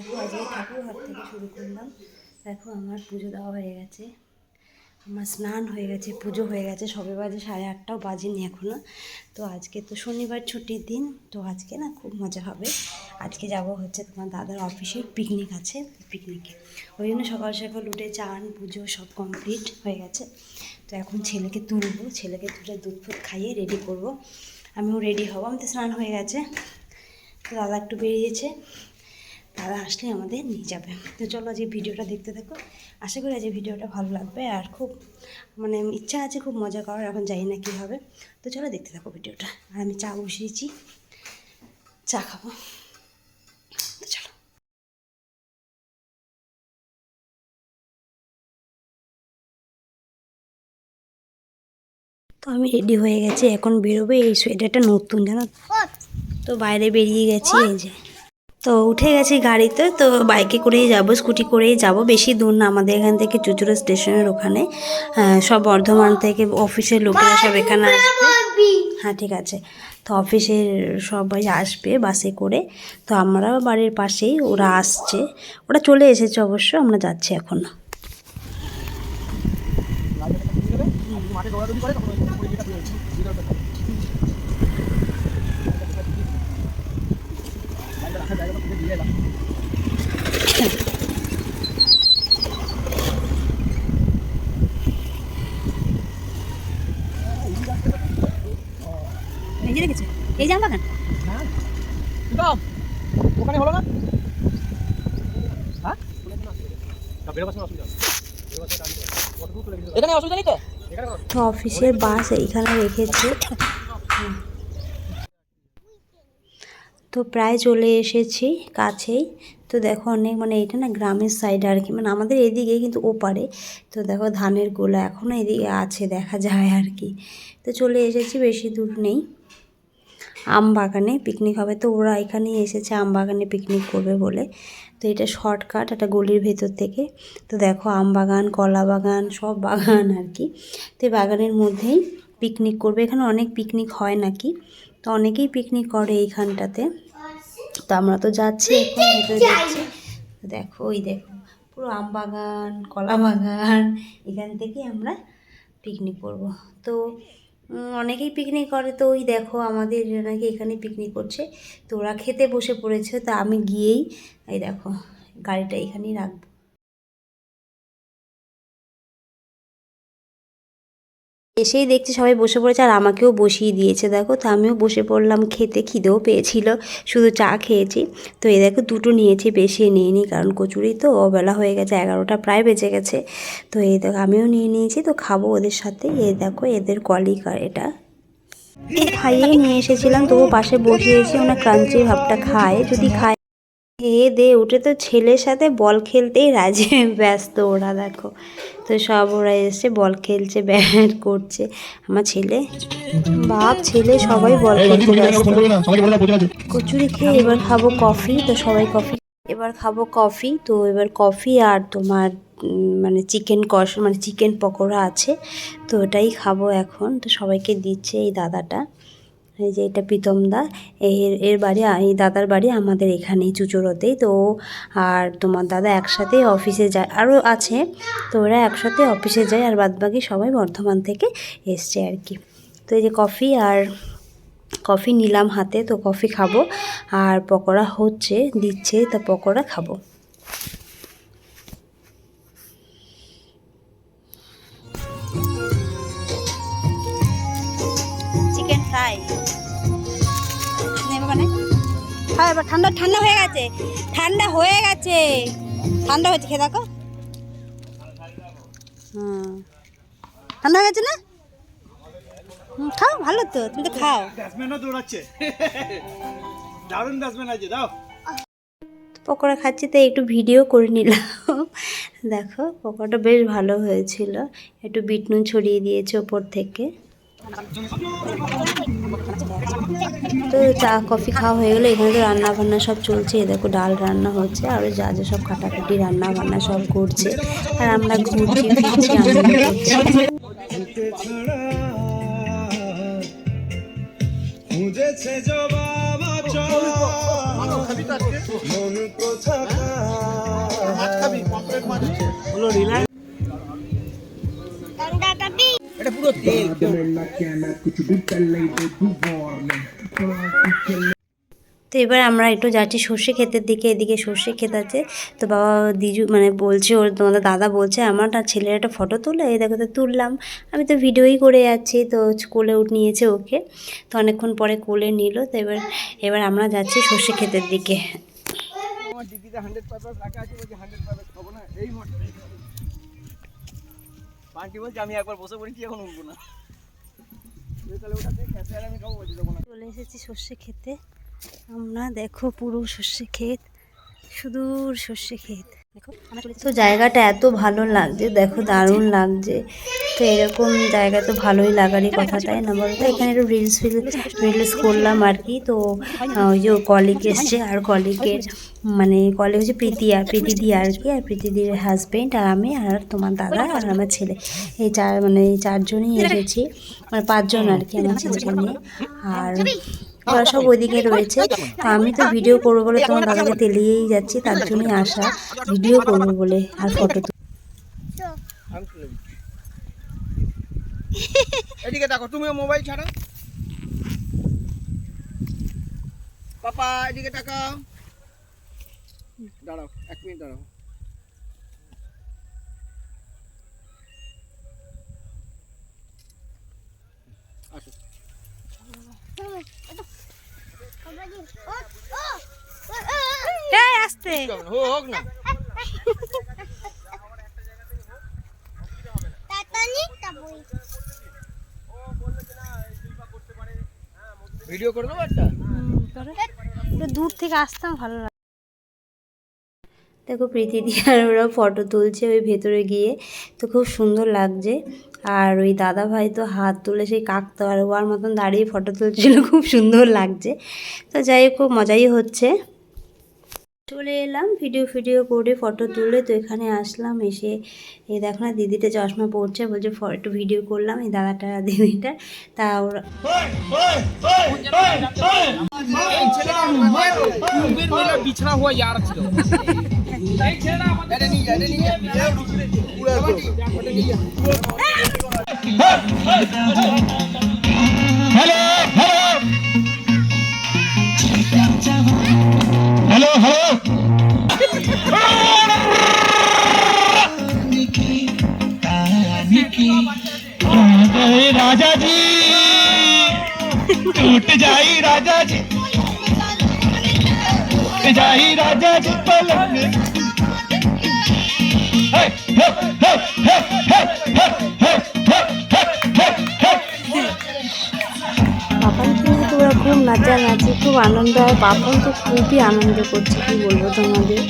দেখো আজকে ঠাকুর ঘর থেকে শুরু করলাম। দেখো আমার পুজো দেওয়া হয়ে গেছে। আমার স্নান হয়ে গেছে, পুজো হয়ে গেছে। সবে বাজে সাড়ে আটটাও বাজেনি এখনও তো আজকে তো শনিবার ছুটির দিন, তো আজকে না খুব মজা হবে। আজকে যাব হচ্ছে তোমার দাদার অফিসে পিকনিক আছে পিকনিকে ওই জন্য সকাল সকাল উঠে চান, পুজো সব কমপ্লিট হয়ে গেছে। তো এখন ছেলেকে তুলবো, ছেলেকে তুলে দুধ ফুধ খাইয়ে রেডি করব। আমিও রেডি হব আমি তো স্নান হয়ে গেছে। তো দাদা একটু বেরিয়েছে। দাদা আসলে আমাদের নিয়ে যাবে। তো চলো আজকে ভিডিওটা দেখতে থাকো। আশা করি আজকে ভিডিওটা ভালো লাগবে আর খুব মানে ইচ্ছা আছে খুব মজা করার, এখন জানি না কী হবে। তো চলো দেখতে থাকো ভিডিওটা। আর আমি চা বসিয়েছি। চা খাব। তো চলো। তো আমি রেডি হয়ে গেছি, এখন বেরোবে। এই সোয়েটারটা নতুন, জানো? তো বাইরে বেরিয়ে গেছি, এই যে। তো উঠে গেছি গাড়িতে তো বাইকে করেই যাব স্কুটি করেই যাব। বেশি দূর না আমাদের এখান থেকে চুচুড়া স্টেশনের ওখানে। সব বর্ধমান থেকে অফিসের লোকেরা সব এখানে আসবে। হ্যাঁ ঠিক আছে। তো অফিসের সবাই আসবে বাসে করে। তো আমরা বাড়ির পাশেই ওরা আসছে। ওরা চলে এসেছে অবশ্য আমরা যাচ্ছি এখন। এই যে রেখেছে এই জাম বাগান? ওখানে হলো না? হ্যাঁ? এখানে অসুবিধা নেই তো? এখানে তো? অফিসের বাস এইখানে রেখেছে। তো প্রায় চলে এসেছি কাছেই। তো দেখো অনেক মানে এটা না গ্রামের সাইড আর কি মানে আমাদের এদিকে কিন্তু ওপারে। তো দেখো ধানের গোলা এখনও এদিকে আছে, দেখা যায় আর কি। তো চলে এসেছি, বেশি দূর নেই। আম বাগানে পিকনিক হবে। তো ওরা এখানেই এসেছে, আম বাগানে পিকনিক করবে বলে। তো এটা শর্টকাট একটা গলির ভেতর থেকে। তো দেখো আম বাগান, কলা বাগান, সব বাগান আর কি। তো বাগানের মধ্যেই পিকনিক করবে। এখানে অনেক পিকনিক হয় নাকি? তো অনেকেই পিকনিক করে এইখানটাতে। তো আমরা তো যাচ্ছি এখন ভেতরে যাচ্ছি দেখো ওই দেখো পুরো আম বাগান কলা বাগান। এখান থেকে আমরা পিকনিক করব। তো অনেকেই পিকনিক করে। তো ওই দেখো আমাদের নাকি এখানে পিকনিক করছে তো ওরা খেতে বসে পড়েছে। তা আমি গিয়েই এই দেখো গাড়িটা এখানেই রাখব। এসেই দেখছি সবাই বসে পড়েছে আর আমাকেও বসিয়ে দিয়েছে, দেখো। তো আমিও বসে পড়লাম, খেতে খিদেও পেয়েছিল, শুধু চা খেয়েছি। তো এ দেখো, দুটো নিয়েছি, বেশি নিয়ে নিই কারণ কচুরি তো বেলা হয়ে গেছে, এগারোটা প্রায় বেজে গেছে। তো এই দেখো, আমিও নিয়ে নিয়েছি, তো খাব ওদের সাথে। এ দেখো, এদের কলিকার এটা। খাইয়ে নিয়ে এসেছিলাম, তবু পাশে বসিয়েছি ওনা ক্রাঞ্চি ভাবটা খায় যদি খায় এ দে উঠে তো ছেলের সাথে বল খেলতেই রাজি। ব্যস্ত ওরা দেখো। তো সব ওরা এসে বল খেলছে ব্যাট করছে। আমার ছেলে বাপ ছেলে সবাই বল খেলতে ব্যস্ত। কচুরি খেয়ে এবার খাব কফি তো সবাই কফি এবার খাব কফি। তো এবার কফি আর তোমার মানে চিকেন কষ মানে চিকেন পকোড়া আছে। তো ওটাই খাব এখন। তো সবাইকে দিচ্ছে এই দাদাটা। এই যে এটা প্রীতম দা এর এর বাড়ি এই দাদার বাড়ি আমাদের এখানেই চুচুড়োতেই। তো আর তোমার দাদা একসাথে অফিসে যায়, আরও আছে। তো ওরা একসাথে অফিসে যায় আর বাদবাকি সবাই বর্ধমান থেকে এসছে আর কি। তো এই যে কফি আর কফি নিলাম হাতে, তো কফি খাব। আর পকোড়া হচ্ছে, দিচ্ছে, তো পকোড়া খাব। চিকেন ফ্রাই এবার ঠান্ডা ঠান্ডা হয়ে গেছে। ঠান্ডা হয়ে গেছে। ঠান্ডা হয়েছে খেয়ে দেখো। হুম। ঠান্ডা হয়ে গেছে না? খাও ভালো তো তুমি তো খাও। দৌড়াচ্ছে। দারুণ ব্যাটসম্যান আছে দাও। পকোড়া খাচ্ছি তাই একটু ভিডিও করে নিলাম। দেখো পকোড়াটা বেশ ভালো হয়েছিল। একটু বিট নুন ছড়িয়ে দিয়েছে ওপর থেকে। তো চা কফি খাওয়া হয়ে গেলো এখানে তো রান্না বান্না সব চলছে। দেখো ডাল রান্না হচ্ছে আর যা যা সব কাটাকুটি রান্না বান্না সব করছে। আর আমরা ঘুরছি ফিরছি আনন্দ করছি পুরো তেল তো এবার আমরা একটু যাচ্ছি সর্ষে ক্ষেতের দিকে এদিকে সর্ষে ক্ষেত আছে। তো বাবা দিজু মানে বলছে ওর তোমাদের দাদা বলছে আমার আর ছেলের একটা ফটো তুলে এই দেখো তো তুললাম। আমি তো ভিডিওই করে যাচ্ছি তো কোলে উঠ নিয়েছে ওকে। তো অনেকক্ষণ পরে কোলে নিল তো এবার এবার আমরা যাচ্ছি সর্ষে ক্ষেতের দিকে। আমার হান্ড্রেড রাখা আছে বলছি হান্ড্রেড খাব না এই পান্টি বলছে আমি একবার বসে পড়ি এখন উঠবো না। চলে এসেছি সর্ষে খেতে। আমরা দেখো পুরো সর্ষে ক্ষেত সুদূর সর্ষে ক্ষেত। তো জায়গাটা এত ভালো লাগছে দেখো দারুণ লাগছে। তো এরকম জায়গা তো ভালোই লাগারই কথা তাই না বলতো এখানে একটু রিলস ফিল রিলস করলাম আর কি তো ওই যে কলিগ এসছে আর কলিগের মানে কলিগ হচ্ছে প্রীতি আর প্রীতিদি আর কি আর প্রীতিদির হাজবেন্ড আর আমি আর তোমার দাদা আর আমার ছেলে। এই চার মানে এই চারজনই এসেছি মানে পাঁচজন আর কি আমার ছেলেকে নিয়ে আর ওরা সব ওইদিকে রয়েছে। তো আমি তো ভিডিও করব বলে তোমার দাদাকে তেলিয়েই যাচ্ছি তার জন্যই আসা ভিডিও করব বলে আর ফটো এদিকে দেখো তুমিও মোবাইল ছাড়ো। পাপা এদিকে তাকাও। দাঁড়াও এক মিনিট দাঁড়াও। আসো। আসতে। হোক হোক না। ভিডিও করে দেবো একটা? দূর থেকে আসতাম ভালো লাগে। দেখো প্রীতিদি আর ওরা ফটো তুলছে ওই ভেতরে গিয়ে। তো খুব সুন্দর লাগছে। আর ওই দাদা ভাই তো হাত তুলে সেই কাকতো আর ওয়ার মতন দাঁড়িয়ে ফটো তুলছিল, খুব সুন্দর লাগছে। তো যাই হোক, খুব মজাই হচ্ছে। চলে এলাম ভিডিও ফিডিও করে ফটো তুলে তো এখানে আসলাম। এসে এই দেখো না, দিদিটা চশমা পড়ছে বলছে একটু ভিডিও করলাম। এই দাদাটা, দিদিটা, তা ওরা हुआ హలో హలో హలో హలో राजा जी टूट जाई राजा जी। যাই রাজা পলঙ্গে খুব খুব আনন্দ হয় বাপন তো খুবই আনন্দ করছে কি বলব তোমাদের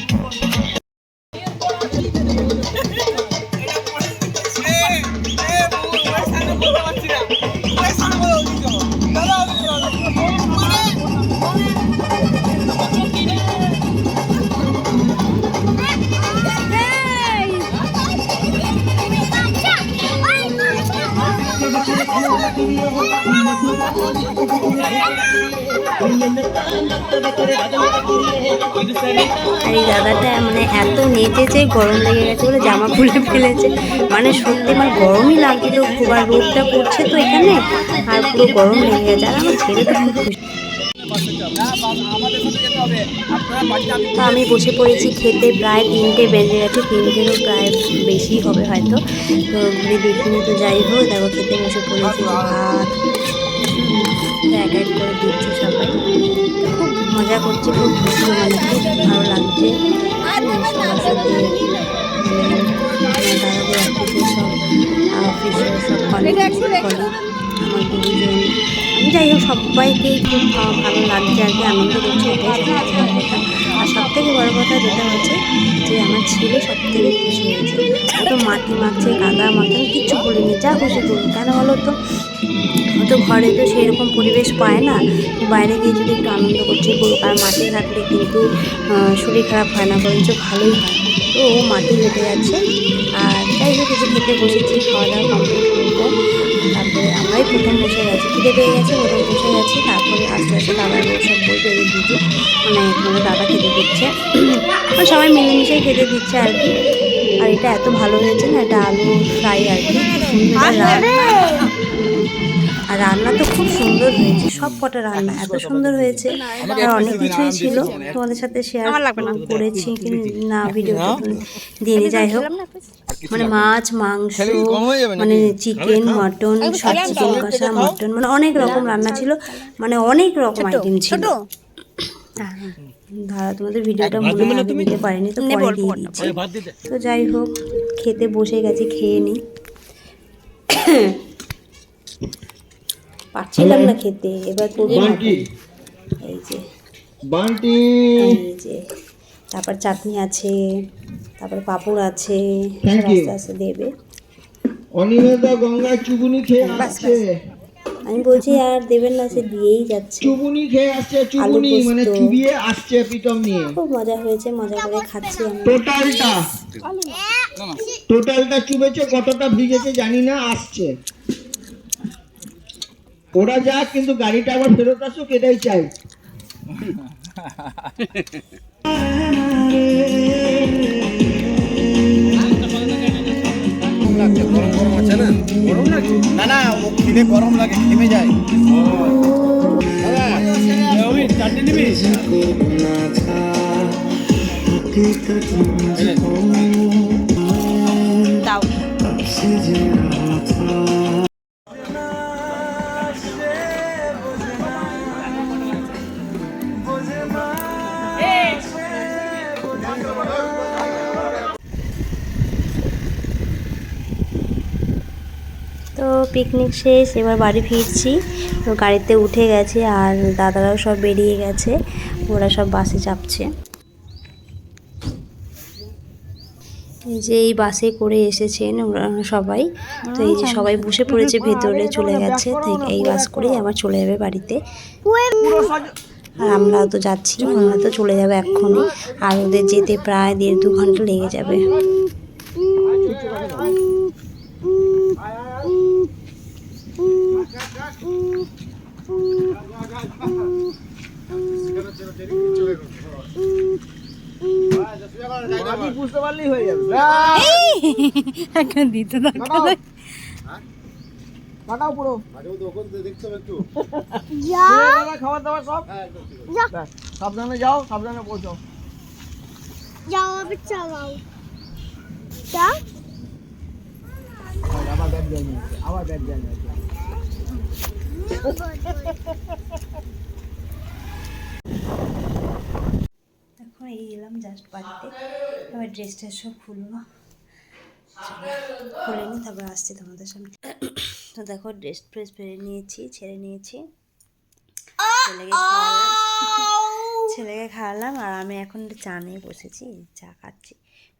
আর এই দাদাটা মানে এত নেচেছে গরম লেগে গেছে বলে জামা খুলে ফেলেছে। মানে সত্যি আমার গরমই লাগছিল খুব আর রোদটা পড়ছে তো এখানে আর পুরো গরম লেগে গেছে। আর আমার ছেলে তো খুব খুশি। আমাদের সাথে যেতে হবে আপনারা বাড়িতে আমি তো আমি বসে পড়েছি খেতে প্রায় তিনটে বেজে গেছে তিনটেরও প্রায় বেশি হবে হয়তো। তো ঘুরে দেখিনি তো যাই হোক দেখো খেতে বসে পড়েছি যে ভাত এক এক করে দিচ্ছে সবাই। মজা করছে খুব খুশি মানে খুব ভালো লাগছে। হুম, সবার সাথে দাদাদের অফিসে সব আমার গুরুজন যাই হোক সবাইকেই খুব ভালো লাগছে আর কি আনন্দ করছে এটাই কথা। আর সব থেকে বড় কথা যেটা হচ্ছে যে আমার ছেলে সব থেকে খুশি হয়েছে। ও তো মাটি মাখছে কাদা মাখছে কিচ্ছু বলিনি যা খুশি করুন কেন বলো তো? ও তো ঘরে তো সেই রকম পরিবেশ পায় না। বাইরে গিয়ে যদি একটু আনন্দ করছে আর মাঠে থাকলে কিন্তু শরীর খারাপ হয় না বরঞ্চ ভালোই হয়। তো ও মাটি হেঁটে যাচ্ছে। আর যাই হোক কিছু খেতে বসেছি খাওয়া দাওয়া কমপ্লিট করব। তারপরে আমরাই প্রথম বসে গেছি। খিদে পেয়ে গেছে প্রথম বসে গেছি। তারপরে আস্তে আস্তে দাদার সব বলবে এই দিদি মানে মানে দাদা খেতে দিচ্ছে। মানে সবাই মিলেমিশেই খেতে দিচ্ছে আর কি। আর এটা এত ভালো হয়েছে না এটা আলু ফ্রাই আর কি। সুন্দর আর রান্না তো খুব সুন্দর হয়েছে। সব কটা রান্না এত সুন্দর হয়েছে। আর অনেক কিছুই ছিল। তোমাদের সাথে শেয়ার করেছি কিন্তু না ভিডিওটা দিয়ে যাই হোক। মানে মাছ মাংস মানে চিকেন মটন সব চিকেন কষা মটন মানে অনেক রকম রান্না ছিল। মানে অনেক রকম আইটেম ছিল। দাঁড়া তোমাদের ভিডিওটা মনে হয় দিতে পারিনি তো পরে দিয়ে দিচ্ছি। তো যাই হোক খেতে বসে গেছি খেয়ে নিই পাচ্ছিলাম না খেতে এবার করব। না বান্টি। এই যে। বান্টি। এই যে। তারপর চাটনি আছে তারপর পাঁপড় আছে আস্তে আস্তে দেবে। অনিমেষা গঙ্গা চুবুনি খেয়ে আসছে। আমি বলছি আর দেবেন না সে দিয়েই যাচ্ছে। চুবুনি খেয়ে আসছে চুবুনি মানে চুবিয়ে আসছে পিটম নিয়ে। খুব মজা হয়েছে মজা করে খাচ্ছি আমি। টোটালটা। টোটালটা চুবেছে কতটা ভিজেছে জানি না আসছে। ওরা যাক কিন্তু গাড়িটা আবার ফেরত আসুক এটাই চাই। না না ও খিদে গরম লাগে ঘেমে যায়। চাটনি নিবি তো পিকনিক শেষ এবার বাড়ি ফিরছি। তো গাড়িতে উঠে গেছে আর দাদারাও সব বেরিয়ে গেছে। ওরা সব বাসে চাপছে। এই যে এই বাসে করে এসেছেন ওরা সবাই। তো এই যে সবাই বসে পড়েছে ভেতরে চলে গেছে। তো এই বাস করেই আবার চলে যাবে বাড়িতে। আর আমরাও তো যাচ্ছি আমরা তো চলে যাবে এক্ষুনি। আর ওদের যেতে প্রায় দেড় দু ঘণ্টা লেগে যাবে। বুঝতে পারলেই হয়ে যাবে। কাটাও পুরো। খাবার দাবার সব? ব্যাস, সাবধানে যাও সাবধানে পৌঁছাও। যাও আবার চালাও। যাও আবার ব্যাগ যায় নিয়েছে আবার ব্যাগ যায় নিয়েছে এখন এই এলাম জাস্ট বাড়িতে। এবার ড্রেস ট্রেস সব খুলবো। খুলে নিই, তারপর আসছি তোমাদের সামনে। তো দেখো ড্রেস ফ্রেস পেরে নিয়েছি, ছেড়ে নিয়েছি। ছেলেকে খাওয়ালাম। ছেলেকে খাওয়ালাম, আর আমি এখন চা নিয়ে বসেছি, চা খাচ্ছি।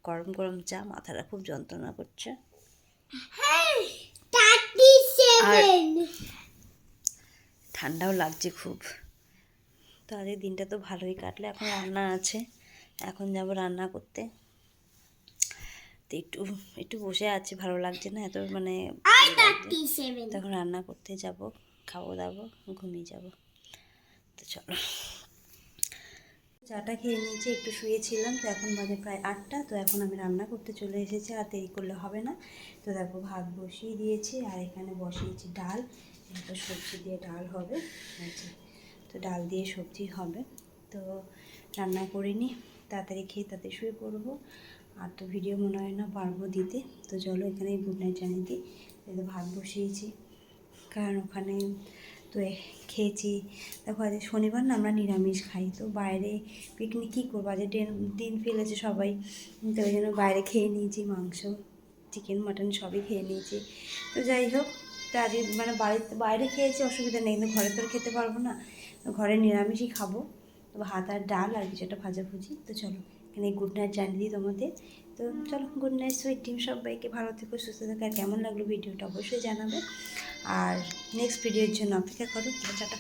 গরম গরম চা, মাথাটা খুব যন্ত্রণা করছে। ঠান্ডাও লাগছে খুব। তো আজকের দিনটা তো ভালোই কাটলো, এখন রান্না আছে। এখন যাব রান্না করতে। তো একটু একটু বসে আছি ভালো লাগছে না এত মানে তখন রান্না করতে যাব খাব দাবো ঘুমিয়ে যাব। তো চলো। চাটা খেয়ে নিয়েছি একটু শুয়েছিলাম তো এখন বাজে প্রায় আটটা তো এখন আমি রান্না করতে চলে এসেছি আর দেরি করলে হবে না। তো দেখো ভাত বসিয়ে দিয়েছি আর এখানে বসিয়েছি ডাল একটা সবজি দিয়ে ডাল হবে তো ডাল দিয়ে সবজি হবে। তো রান্না করিনি তাড়াতাড়ি খেয়ে তাতে শুয়ে পড়ব। আর তো ভিডিও মনে হয় না, পারব দিতে। তো চলো এখানেই গুড নাইট জানিয়ে দিই। তো ভাত বসিয়েছি। কারণ ওখানে তো খেয়েছি। দেখো আজ শনিবার না আমরা নিরামিষ খাই। তো বাইরে পিকনিক কী করব? আজ দিন দিন ফেলেছে সবাই। তো ওই জন্য বাইরে খেয়ে নিয়েছি মাংস চিকেন মাটন সবই খেয়ে নিয়েছি। তো যাই হোক, তো আজকে মানে বাড়িতে, বাইরে খেয়েছি, অসুবিধা নেই। কিন্তু ঘরে তো খেতে পারব না। ঘরে নিরামিষই খাব। তো ভাত আর ডাল আর কিছু একটা ভাজাভুজি তো চলো, এখানে গুড নাইট জানিয়ে দিই তোমাদের। তো চলো গুড নাইট সুইট টিম সবাইকে। ভালো থেকো, সুস্থ থাকো। আর কেমন লাগল ভিডিওটা অবশ্যই জানাবে। আর নেক্সট ভিডিওর জন্য অপেক্ষা করো। টাটা।